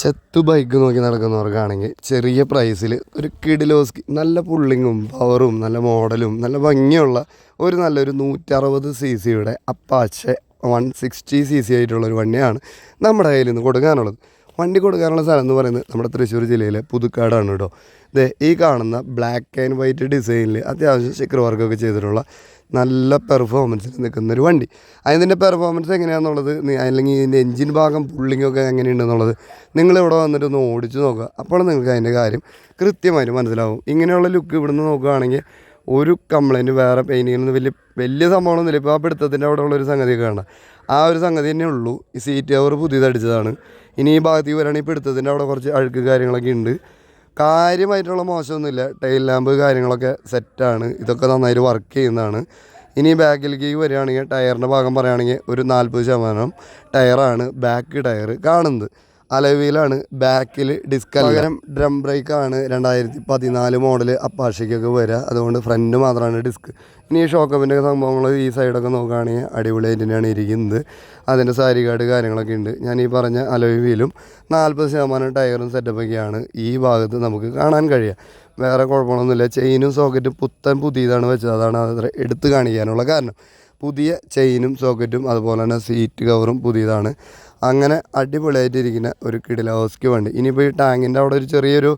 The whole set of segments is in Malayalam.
ചെത്തു ബൈക്ക് നോക്കി നടക്കുന്നവർക്കാണെങ്കിൽ ചെറിയ പ്രൈസിൽ ഒരു കിഡിലോസ്കി നല്ല പുള്ളിങ്ങും പവറും നല്ല മോഡലും നല്ല ഭംഗിയുള്ള ഒരു നല്ലൊരു നൂറ്ററുപത് സി സിയുടെ Apache one sixty C C ആയിട്ടുള്ളൊരു വണ്ടിയാണ് നമ്മുടെ കയ്യിൽ നിന്ന് കൊടുക്കാനുള്ളത്. വണ്ടി കൊടുക്കാനുള്ള സ്ഥലം എന്ന് പറയുന്നത് നമ്മുടെ തൃശ്ശൂർ ജില്ലയിലെ പുതുക്കാടാണ് കേട്ടോ. ഇതേ ഈ കാണുന്ന ബ്ലാക്ക് ആൻഡ് വൈറ്റ് ഡിസൈനിൽ അത്യാവശ്യം സ്റ്റിക്കർ വർക്കൊക്കെ ചെയ്തിട്ടുള്ള നല്ല പെർഫോമൻസിൽ നിൽക്കുന്ന ഒരു വണ്ടി അതിന്റെ പെർഫോമൻസ് എങ്ങനെയാണെന്നുള്ളത് അല്ലെങ്കിൽ ഇതിന്റെ എൻജിൻ ഭാഗം പുള്ളിങ്ങൊക്കെ എങ്ങനെയുണ്ടെന്നുള്ളത് നിങ്ങൾ ഇവിടെ വന്നിട്ട് ഒന്ന് ഓടിച്ച് നോക്കുക. അപ്പോൾ നിങ്ങൾക്ക് അതിന്റെ കാര്യം കൃത്യമായിട്ട് മനസ്സിലാവും. ഇങ്ങനെയുള്ള ലുക്ക് ഇവിടുന്ന് നോക്കുകയാണെങ്കിൽ ഒരു കംപ്ലൈന്റ് വേറെ പെയിന്റിങ്ങിൽ വലിയ വലിയ സംഭവമൊന്നുമില്ല. ഇപ്പോൾ ആ പിടുത്തത്തിന്റെ അവിടെ ഉള്ളൊരു സംഗതി കാണാം. ആ ഒരു സംഗതി തന്നെ ഉള്ളൂ. ഈ സീറ്റ് കവർ പുതിയതടിച്ചതാണ്. ഇനി ഈ ഭാഗത്തേക്ക് വരികയാണെങ്കിൽ പിടുത്തത്തിന്റെ അവിടെ കുറച്ച് അഴുക്ക് കാര്യങ്ങളൊക്കെ ഉണ്ട്. കാര്യമായിട്ടുള്ള മോശമൊന്നുമില്ല. ടൈൽ ലാമ്പ് കാര്യങ്ങളൊക്കെ സെറ്റാണ് ഇതൊക്കെ നന്നായിട്ട് വർക്ക് ചെയ്യുന്നതാണ്. ഇനി ബാക്കിലേക്ക് വരികയാണെങ്കിൽ ടയറിന്റെ ഭാഗം പറയുകയാണെങ്കിൽ ഒരു നാൽപ്പത് ശതമാനം ടയറാണ് ബാക്ക് ടയർ കാണുന്നത്. അലവിയിലാണ് ബാക്കിൽ ഡിസ്ക് പകരം ഡ്രം ബ്രേക്കാണ് രണ്ടായിരത്തി പതിനാല് മോഡൽ അപ്പാഷയ്ക്കൊക്കെ വരിക. അതുകൊണ്ട് ഫ്രണ്ട് മാത്രമാണ് ഡിസ്ക് ഇനി ഈ ഷോക്കപ്പിന്റെ സംഭവങ്ങൾ ഈ സൈഡൊക്കെ നോക്കുകയാണെങ്കിൽ അടിപൊളിയായിട്ട് തന്നെയാണ് ഇരിക്കുന്നത്. അതിന്റെ സാരി കാർഡ് കാര്യങ്ങളൊക്കെ ഉണ്ട്. ഞാൻ ഈ പറഞ്ഞ അലവിയിലും നാൽപ്പത് ശതമാനം ടയറും സെറ്റപ്പൊക്കെയാണ് ഈ ഭാഗത്ത് നമുക്ക് കാണാൻ കഴിയുക. വേറെ കുഴപ്പമൊന്നുമില്ല ചെയിനും സോക്കറ്റും പുത്തൻ പുതിയതാണ് വെച്ചത്. അതാണ് അത് എടുത്ത് കാണിക്കാനുള്ള കാരണം. പുതിയ ചെയിനും സോക്കറ്റും അതുപോലെ തന്നെ സീറ്റ് കവറും പുതിയതാണ്. അങ്ങനെ അടിപൊളിയായിട്ടിരിക്കുന്ന ഒരു കിടിലോസ്കി വണ്ടി. ഇനിയിപ്പോൾ ഈ ടാങ്കിന്റെ അവിടെ ഒരു ചെറിയൊരു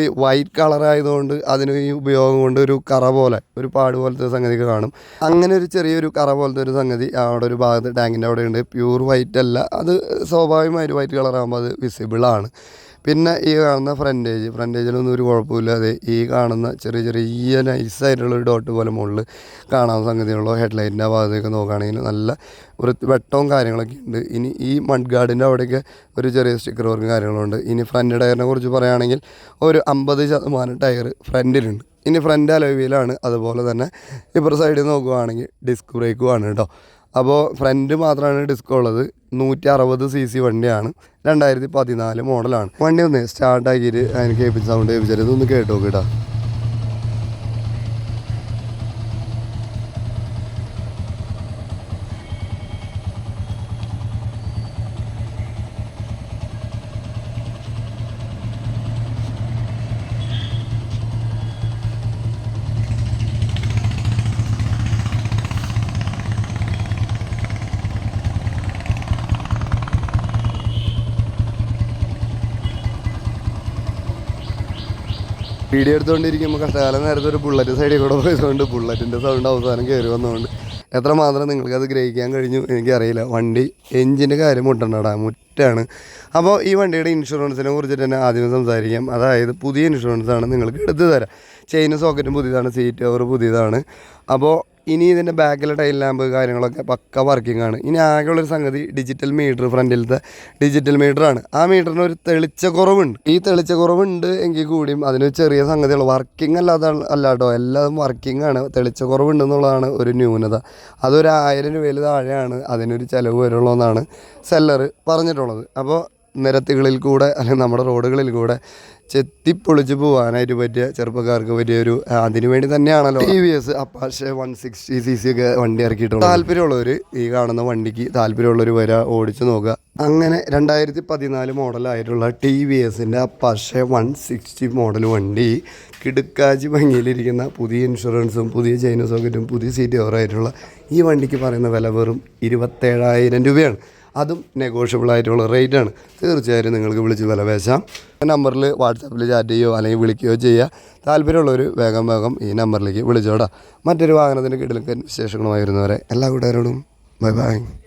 ഈ വൈറ്റ് കളർ ആയതുകൊണ്ട് അതിന് ഈ ഉപയോഗം കൊണ്ട് ഒരു കറ പോലെ ഒരു പാട് പോലത്തെ സംഗതി കാണും. അങ്ങനെ ഒരു ചെറിയൊരു കറ പോലത്തെ ഒരു സംഗതി അവിടെ ഒരു ഭാഗത്ത് ടാങ്കിന്റെ അവിടെ ഉണ്ട്. പ്യൂർ വൈറ്റ് അല്ല അത് സ്വാഭാവികമായിട്ട് വൈറ്റ് കളർ ആകുമ്പോൾ അത് വിസിബിളാണ്. പിന്നെ ഈ കാണുന്ന ഫ്രണ്ടേജ് ഫ്രണ്ടേജിലൊന്നും ഒരു കുഴപ്പമില്ലാതെ ഈ കാണുന്ന ചെറിയ ചെറിയ നൈസായിട്ടുള്ള ഒരു ഡോട്ട് പോലെ മുകളിൽ കാണാൻ സംഗതിയുള്ളൂ ഹെഡ്ലൈറ്റിന്റെ ഭാഗത്തേക്ക് നോക്കുകയാണെങ്കിൽ നല്ല വെട്ടവും കാര്യങ്ങളൊക്കെ ഉണ്ട്. ഇനി ഈ മഡ് ഗാർഡിന്റെ അവിടെയൊക്കെ ഒരു ചെറിയ സ്റ്റിക്കർ വർക്കും കാര്യങ്ങളുണ്ട് ഇനി ഫ്രണ്ട് ടയറിനെ കുറിച്ച് പറയുകയാണെങ്കിൽ ഒരു അമ്പത് ശതമാനം ടയർ ഫ്രണ്ടിലുണ്ട്. ഇനി ഫ്രണ്ട് അലോവിയിലാണ് അതുപോലെ തന്നെ ഇപ്പുറ സൈഡിൽ നോക്കുകയാണെങ്കിൽ ഡിസ്ക് ബ്രേക്കുമാണ് കേട്ടോ അപ്പോൾ ഫ്രണ്ട് മാത്രമാണ് ഡിസ്ക് ഉള്ളത്. നൂറ്റി അറുപത് സി സി വണ്ടിയാണ്. രണ്ടായിരത്തി പതിനാല് മോഡലാണ് വണ്ടി ഒന്ന് സ്റ്റാർട്ടാക്കിയിട്ട് അതിന് കേൾപ്പിച്ച് സൗണ്ട് കേൾപ്പിച്ചാൽ ഇതൊന്ന് കേട്ടോ കേട്ടോ വീഡിയോ എടുത്തുകൊണ്ടിരിക്കുമ്പോൾ കഷ്ടകാലം നേരത്തെ ഒരു ബുള്ളറ്റ് സൈഡിൽ കൂടെ പോയതുകൊണ്ട് ബുള്ളറ്റിന്റെ സൗണ്ട് അവസാനം കയറി വന്നതുകൊണ്ട് എത്രമാത്രം മാത്രം നിങ്ങൾക്ക് അത് ഗ്രഹിക്കാൻ കഴിഞ്ഞു എനിക്കറിയില്ല. വണ്ടി എഞ്ചിന്റെ കാര്യം മുട്ടണ്ടടാ മുറ്റാണ്. അപ്പോൾ ഈ വണ്ടിയുടെ ഇൻഷുറൻസിനെ കുറിച്ചിട്ട് തന്നെ ആദ്യം സംസാരിക്കാം. അതായത് പുതിയ ഇൻഷുറൻസ് ആണ് നിങ്ങൾക്ക് എടുത്തു തരാം. ചെയിൻ സോക്കറ്റും പുതിയതാണ് സീറ്റ് കവർ പുതിയതാണ്. അപ്പോൾ ഇനി ഇതിന്റെ ബാക്കിലെ ടൈൽ ലാമ്പ് കാര്യങ്ങളൊക്കെ പക്ക വർക്കിംഗ് ആണ്. ഇനി ആകെയുള്ളൊരു സംഗതി ഡിജിറ്റൽ മീറ്റർ ഫ്രണ്ടിലത്തെ ഡിജിറ്റൽ മീറ്റർ ആണ്. ആ മീറ്ററിന് ഒരു തെളിച്ച കുറവുണ്ട്. ഈ തെളിച്ച കുറവുണ്ട് എങ്കിൽ കൂടിയും അതിന് ചെറിയ സംഗതികൾ വർക്കിംഗ് അല്ലാതെ അല്ല കേട്ടോ എല്ലാം വർക്കിംഗ് ആണ്. തെളിച്ച കുറവുണ്ട് എന്നുള്ളതാണ് ഒരു ന്യൂനത. അതൊരു ആയിരം രൂപയിൽ താഴെയാണ് അതിനൊരു ചിലവ് വരുള്ളൂ എന്നാണ് സെല്ലർ പറഞ്ഞിട്ടുള്ളത്. അപ്പോൾ നിരത്തുകളിൽ കൂടെ അല്ലെങ്കിൽ നമ്മുടെ റോഡുകളിൽ കൂടെ ചെത്തിപ്പൊളിച്ച് പോകാനായിട്ട് പറ്റിയ ചെറുപ്പക്കാർക്ക് പറ്റിയ ഒരു അതിനു വേണ്ടി തന്നെയാണല്ലോ T V S Apache one sixty C C ഒക്കെ വണ്ടി ഇറക്കിയിട്ടുണ്ട് താല്പര്യമുള്ളവർ ഈ കാണുന്ന വണ്ടിക്ക് താല്പര്യമുള്ളവർ വരാ ഓടിച്ചു നോക്കുക. അങ്ങനെ രണ്ടായിരത്തി പതിനാല് മോഡലായിട്ടുള്ള ടി വി എസിന്റെ അപ്പാഷെ വൺ സിക്സ്റ്റി മോഡൽ വണ്ടി കിടുക്കാച്ചി ഭംഗിയിലിരിക്കുന്ന പുതിയ ഇൻഷുറൻസും പുതിയ ചെയിൻ സോക്കറ്റും പുതിയ സീറ്റ് ഓവറായിട്ടുള്ള ഈ വണ്ടിക്ക് പറയുന്ന വില വെറും ഇരുപത്തേഴായിരം രൂപയാണ്. അതും നെഗോഷ്യബിൾ ആയിട്ടുള്ള റേറ്റ് ആണ് തീർച്ചയായും നിങ്ങൾക്ക് വിളിച്ച് വില പേശാം നമ്പറിൽ വാട്സാപ്പിൽ ചാറ്റ് ചെയ്യുകയോ അല്ലെങ്കിൽ വിളിക്കുകയോ ചെയ്യുക താല്പര്യമുള്ളവർ വേഗം വേഗം ഈ നമ്പറിലേക്ക് വിളിച്ചോടാം. മറ്റൊരു വാഹനത്തിന്റെ കീഴിലൊക്കെ വിശേഷങ്ങളുമായിരുന്നവരെ എല്ലാ കൂട്ടുകാരോടും ബൈ ബൈ.